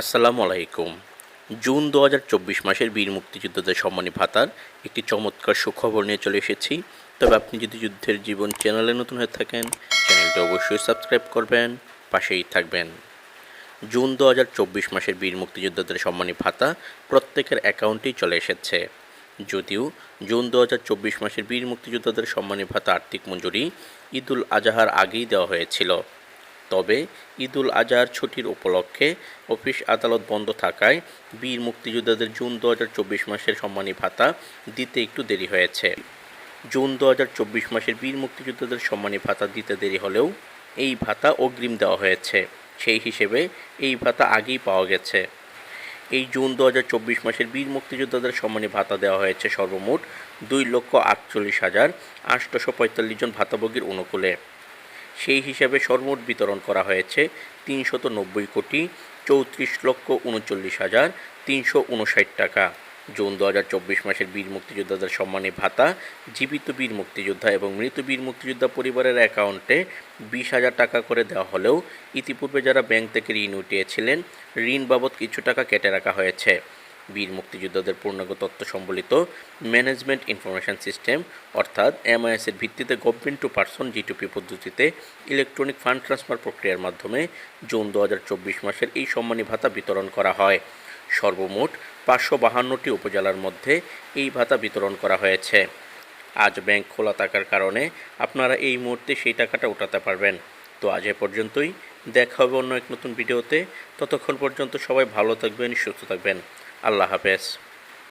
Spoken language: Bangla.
আসসালামু আলাইকুম। জুন দু হাজার চব্বিশ মাসের বীর মুক্তিযোদ্ধাদের সম্মানী ভাতার একটি চমৎকার সুখবর নিয়ে চলে এসেছি। তবে আপনি যদি যুদ্ধের জীবন চ্যানেলে নতুন হয়ে থাকেন, চ্যানেলটি অবশ্যই সাবস্ক্রাইব করবেন, পাশেই থাকবেন। জুন দু হাজার চব্বিশ মাসের বীর মুক্তিযোদ্ধাদের সম্মানী ভাতা প্রত্যেকের অ্যাকাউন্টেই চলে এসেছে। যদিও জুন দু হাজার চব্বিশ মাসের বীর মুক্তিযোদ্ধাদের সম্মানী ভাতা আর্থিক মঞ্জুরি ঈদুল আজহার আগেই দেওয়া হয়েছিল। তবে ঈদুল আজহার ছুটির উপলক্ষে অফিস আদালত বন্ধ থাকায় বীর মুক্তিযোদ্ধাদের জুন দু মাসের সম্মানী ভাতা দিতে একটু দেরি হয়েছে। জুন দু মাসের বীর মুক্তিযোদ্ধাদের সম্মানী ভাতা দিতে দেরি হলেও এই ভাতা অগ্রিম দেওয়া হয়েছে। সেই হিসেবে এই ভাতা আগেই পাওয়া গেছে। এই জুন দু মাসের বীর মুক্তিযোদ্ধাদের সম্মানী ভাতা দেওয়া হয়েছে সর্বমোট দুই লক্ষ আটচল্লিশ হাজার আটশোশো পঁয়তাল্লিশ জন ভাতাভোগীর অনুকূলে। সেই হিসাবে সর্বমোট বিতরণ করা হয়েছে তিনশত নব্বই কোটি চৌত্রিশ লক্ষ উনচল্লিশ হাজার তিনশো টাকা। জুন দু হাজার চব্বিশ মাসের বীর মুক্তিযোদ্ধাদের সম্মানে ভাতা, জীবিত বীর মুক্তিযোদ্ধা এবং মৃত বীর মুক্তিযোদ্ধা পরিবারের অ্যাকাউন্টে বিশ হাজার টাকা করে দেওয়া হলেও ইতিপূর্বে যারা ব্যাংক থেকে ঋণ উঠিয়েছিলেন, ঋণ বাবদ কিছু টাকা কেটে রাখা হয়েছে। বীর মুক্তিযোদ্ধাদের পূর্ণাঙ্গ তথ্য সম্বলিত ম্যানেজমেন্ট ইনফরমেশন সিস্টেম, অর্থাৎ এমআইএস এর ভিত্তিতে গভর্নমেন্ট টু পার্সন জিটুপি পদ্ধতিতে ইলেকট্রনিক ফান্ড ট্রান্সফার প্রক্রিয়ার মাধ্যমে জুন দু হাজার চব্বিশ মাসের এই সম্মানী ভাতা বিতরণ করা হয়। সর্বমোট পাঁচশো বাহান্নটি উপজেলার মধ্যে এই ভাতা বিতরণ করা হয়েছে। আজ ব্যাংক খোলা থাকার কারণে আপনারা এই মুহূর্তে সেই টাকাটা উঠাতে পারবেন। তো আজ এ পর্যন্তই। দেখা হবে অন্য এক নতুন ভিডিওতে। ততক্ষণ পর্যন্ত সবাই ভালো থাকবেন, সুস্থ থাকবেন। আল্লাহ হাফেজ।